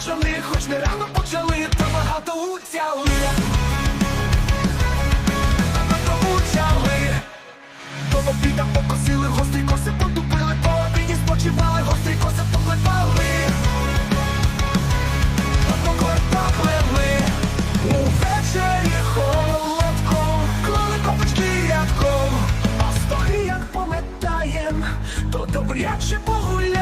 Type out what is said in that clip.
що ми хоч не рано почали, та багато уцяли. Та багато уцяли. До обіда покосили, гострі коси потупили, по обіді спочивали, гострі коси поклепали. Добряче погуляй